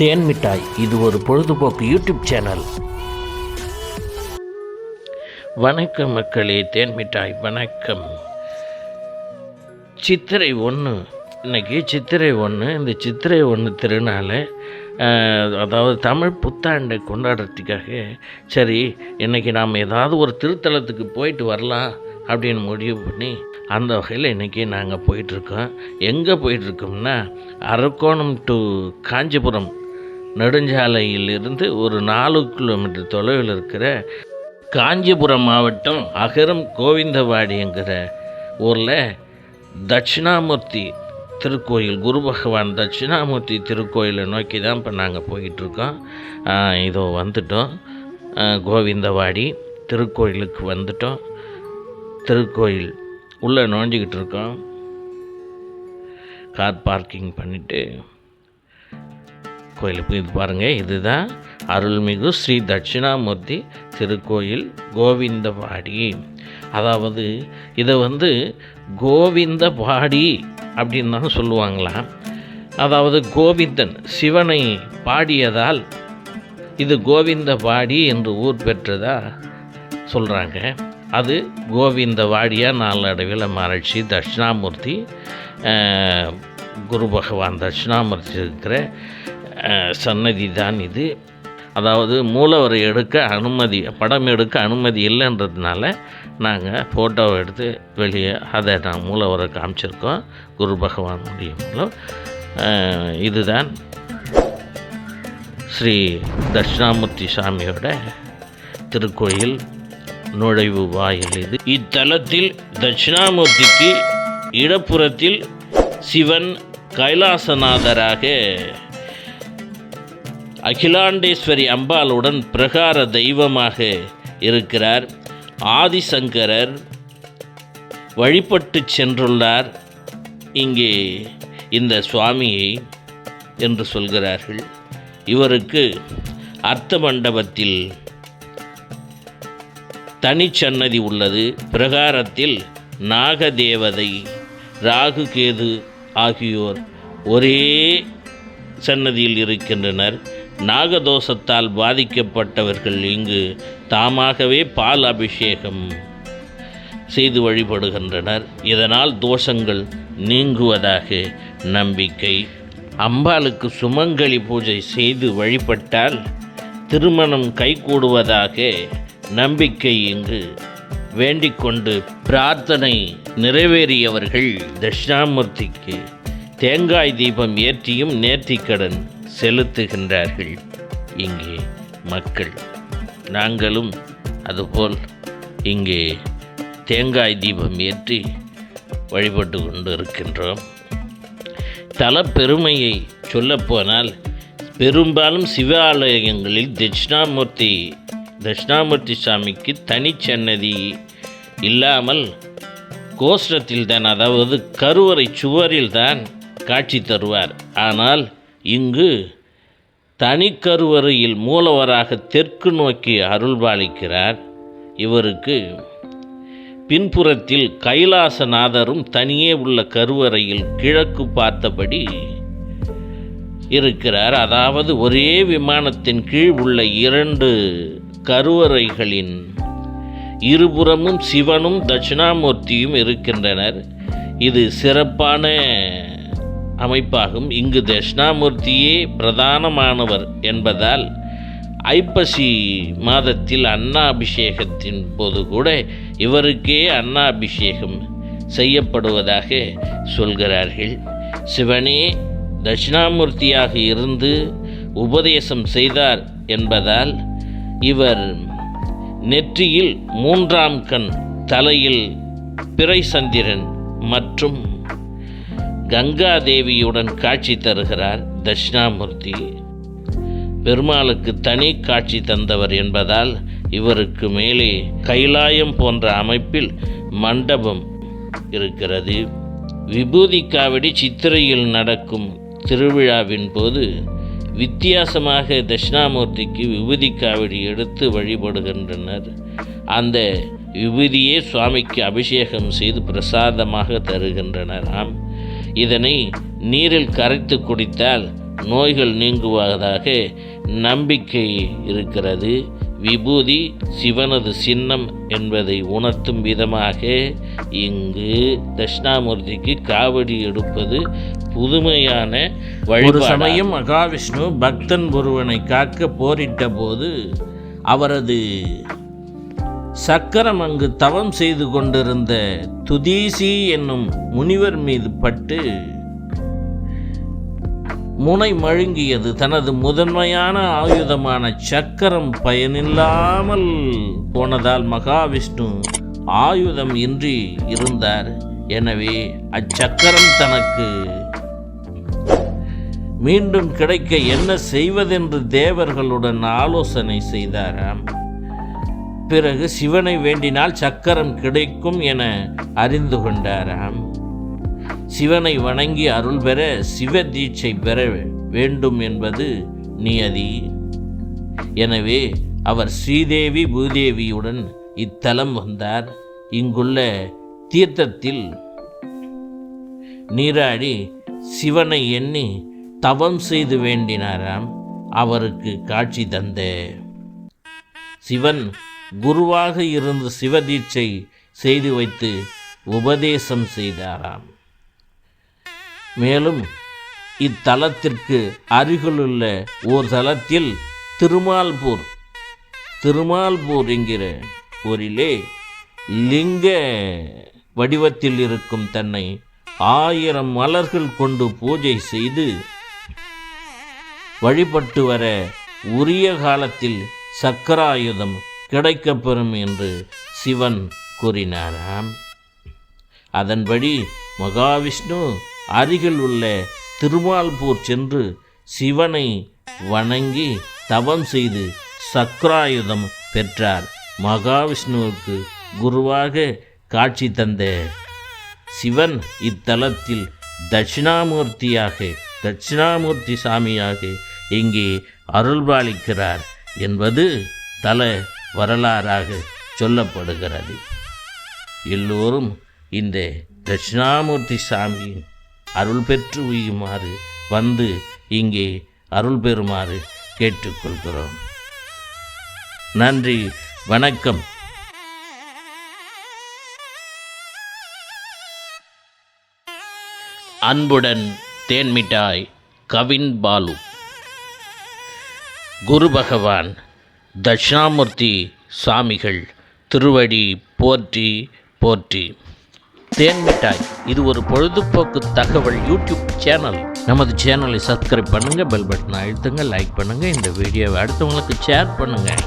தேன் மிட்டாய். இது ஒரு பொழுதுபோக்கு யூடியூப் சேனல். வணக்கம் மக்களே தேன் மிட்டாய் வணக்கம். சித்திரை ஒன்று இன்னைக்கு சித்திரை ஒன்று இந்த சித்திரை ஒன்று திருநாளை அதாவது தமிழ் புத்தாண்டை கொண்டாடுறதுக்காக சரி இன்றைக்கி நாம் ஏதாவது ஒரு திருத்தலத்துக்கு போயிட்டு வரலாம் அப்படின்னு முடிவு பண்ணி அந்த வகையில் இன்றைக்கி நாங்கள் போயிட்டுருக்கோம் எங்கே போயிட்டுருக்கோம்னா அரக்கோணம் டு காஞ்சிபுரம் நெடுஞ்சாலையிலிருந்து ஒரு நாலு கிலோமீட்டர் தொலைவில் இருக்கிற காஞ்சிபுரம் மாவட்டம் அகரம் கோவிந்தவாடிங்கிற ஊரில் தட்சிணாமூர்த்தி திருக்கோயில் குரு பகவான் தட்சிணாமூர்த்தி திருக்கோயிலை நோக்கி தான் இப்போ நாங்கள் போயிட்டுருக்கோம். இதோ வந்துட்டோம். கோவிந்தவாடி திருக்கோயிலுக்கு வந்துட்டோம். திருக்கோயில் உள்ளே நுழைஞ்சிக்கிட்டு இருக்கோம். கார் பார்க்கிங் பண்ணிவிட்டு கோயிலுக்கு இது பாருங்கள் இதுதான் அருள்மிகு ஸ்ரீ தட்சிணாமூர்த்தி திருக்கோயில் கோவிந்தபாடி. அதாவது இதை வந்து கோவிந்தபாடி அப்படின்னு தான் சொல்லுவாங்களாம். அதாவது கோவிந்தன் சிவனை பாடியதால் இது கோவிந்தபாடி என்று ஊர் பெற்றதா சொல்கிறாங்க அது கோவிந்தவாடியாக நாளடைவில் மறைச்சி தட்சிணாமூர்த்தி குரு பகவான் தட்சிணாமூர்த்தி இருக்கிற சன்னதி தான் இது. அதாவது மூலவரை எடுக்க அனுமதி படம் எடுக்க அனுமதி இல்லைன்றதுனால நாங்கள் ஃபோட்டோவை எடுத்து வெளியே அதை நான் மூலவரை காமிச்சிருக்கோம். குரு பகவானுடைய மூலம். இதுதான் ஸ்ரீ தட்சிணாமூர்த்தி சாமியோட திருக்கோயில் நுழைவு வாயில் இது. இத்தலத்தில் தட்சிணாமூர்த்திக்கு இடப்புறத்தில் சிவன் கைலாசநாதராக அகிலாண்டேஸ்வரி அம்பாளுடன் பிரகார தெய்வமாக இருக்கிறார். ஆதிசங்கரர் வழிபட்டு சென்றுள்ளார். இங்கே இந்த சுவாமியை என்று சொல்கிறார்கள். இவருக்கு அர்த்த மண்டபத்தில் தனிச்சன்னதி உள்ளது. பிரகாரத்தில் நாகதேவதை ராகு கேது ஆகியோர் ஒரே சன்னதியில் இருக்கின்றனர். நாகதோஷத்தால் பாதிக்கப்பட்டவர்கள் இங்கு தாமாகவே பால் அபிஷேகம் செய்து வழிபடுகின்றனர். இதனால் தோஷங்கள் நீங்குவதாக நம்பிக்கை. அம்பாளுக்கு சுமங்கலி பூஜை செய்து வழிபட்டால் திருமணம் கைகூடுவதாக நம்பிக்கை இங்கு வேண்டிக்கொண்டு பிரார்த்தனை நிறைவேறியவர்கள் தட்சிணாமூர்த்திக்கு தேங்காய் தீபம் ஏற்றியும் நேர்த்திக்கடன் செலுத்துகின்றார்கள். இங்கே மக்கள். நாங்களும் அதுபோல் இங்கே தேங்காய் தீபம் ஏற்றி வழிபட்டு கொண்டு இருக்கின்றோம் தலப்பெருமையை சொல்லப்போனால் பெரும்பாலும் சிவாலயங்களில் தட்சிணாமூர்த்தி தட்சிணாமூர்த்தி சாமிக்கு தனிச்சன்னதி இல்லாமல் கோஷ்டத்தில் தான் அதாவது கருவறை சுவரில் தான் காட்சி தருவார். ஆனால் இங்கு தனிக்கருவறையில் மூலவராக தெற்கு நோக்கி அருள்பாலிக்கிறார். இவருக்கு பின்புறத்தில் கைலாசநாதரும் தனியே உள்ள கருவறையில் கிழக்கு பார்த்தபடி இருக்கிறார். அதாவது ஒரே விமானத்தின் கீழ் உள்ள இரண்டு கருவறைகளின் இருபுறமும் சிவனும் தட்சிணாமூர்த்தியும் இருக்கின்றனர். இது சிறப்பான அமைப்பாகும். இங்கு தட்சிணாமூர்த்தியே பிரதானமானவர் என்பதால் ஐப்பசி மாதத்தில் அன்னாபிஷேகத்தின் போது கூட இவருக்கே அன்னாபிஷேகம் செய்யப்படுவதாக சொல்கிறார்கள். சிவனே தட்சிணாமூர்த்தியாக இருந்து உபதேசம் செய்தார் என்பதால் இவர் நெற்றியில் மூன்றாம் கண் தலையில் பிறை சந்திரன் மற்றும் கங்கா தேவியுடன் காட்சி தருகிறார் தட்சிணாமூர்த்தி. பெருமாளுக்கு தனி காட்சி தந்தவர் என்பதால் இவருக்கு மேலே கைலாயம் போன்ற அமைப்பில் மண்டபம் இருக்கிறது. விபூதி காவடி சித்திரையில் நடக்கும் திருவிழாவின் போது வித்தியாசமாக தட்சிணாமூர்த்திக்கு விபூதி காவடி எடுத்து வழிபடுகின்றனர். அந்த விபூதியே சுவாமிக்கு அபிஷேகம் செய்து பிரசாதமாக தருகின்றனராம். இதனை நீரில் கரைத்து குடித்தால் நோய்கள் நீங்குவதாக நம்பிக்கை இருக்கிறது. விபூதி சிவனது சின்னம் என்பதை உணர்த்தும் விதமாக இங்கு தட்சிணாமூர்த்திக்கு காவடி எடுப்பது புதுமையான ஒரு சமயம் மகாவிஷ்ணு பக்தன் ஒருவனை காக்க போரிட்ட போது அவரது சக்கரம் அங்கு தவம் செய்து கொண்டிருந்த துதீசி என்னும் முனிவர் மீது பட்டு முனை மழுங்கியது. தனது முதன்மையான ஆயுதமான சக்கரம் பயனில்லாமல் போனதால் மகாவிஷ்ணு ஆயுதம் இன்றி இருந்தார். எனவே அச்சக்கரம் தனக்கு மீண்டும் கிடைக்க என்ன செய்வதென்று தேவர்களுடன் ஆலோசனை செய்தாராம். பிறகு சிவனை வேண்டினால் சக்கரம் கிடைக்கும் என அறிந்து கொண்டாராம். சிவனை வணங்கி அருள் பெற சிவ தீட்சை பெற வேண்டும் என்பது நியதி. எனவே அவர் ஸ்ரீதேவி பூதேவியுடன் இத்தலம் வந்தார். இங்குள்ள தீர்த்தத்தில் நீராடி சிவனை எண்ணி தவம் செய்து வேண்டினாராம். அவருக்கு காட்சி தந்த சிவன் குருவாக இருந்து சிவதீட்சை செய்து வைத்து உபதேசம் செய்தாராம். மேலும் இத்தலத்திற்கு அருகிலுள்ள ஓர் தலத்தில் திருமால்பூர் திருமால்பூர் என்கிற ஊரிலே லிங்க வடிவத்தில் இருக்கும் தன்னை ஆயிரம் மலர்கள் கொண்டு பூஜை செய்து வழிபட்டு வர உரிய காலத்தில் சக்கராயுதம் கிடைக்கப்பெறும் என்று சிவன் கூறினாராம். அதன்படி மகாவிஷ்ணு அருகில் உள்ள திருமால்பூர் சென்று சிவனை வணங்கி தவம் செய்து சக்ராயுதம் பெற்றார். மகாவிஷ்ணுவுக்கு குருவாக காட்சி தந்த சிவன் இத்தலத்தில் தட்சிணாமூர்த்தியாக தட்சிணாமூர்த்தி சாமியாக இங்கே அருள்பாலிக்கிறார் என்பது தல வரலாறாக சொல்லப்படுகிறது. எல்லோரும் இந்த தட்சிணாமூர்த்தி சாமி அருள் பெற்று உயுமாறு வந்து இங்கே அருள் பெறுமாறு கேட்டுக்கொள்கிறோம். நன்றி வணக்கம். அன்புடன் தேன்மிட்டாய் கவின் பாலு. குரு பகவான் தட்சிணாமூர்த்தி சுவாமிகள் திருவடி போற்றி போற்றி. தேன் மிட்டாய் இது ஒரு பொழுதுபோக்கு தகவல் யூடியூப் சேனல். நமது சேனலை சப்ஸ்கிரைப் பண்ணுங்கள் பெல் பட்டனை அழுத்துங்க லைக் பண்ணுங்கள் இந்த வீடியோவை அடுத்தவங்களுக்கு ஷேர் பண்ணுங்கள்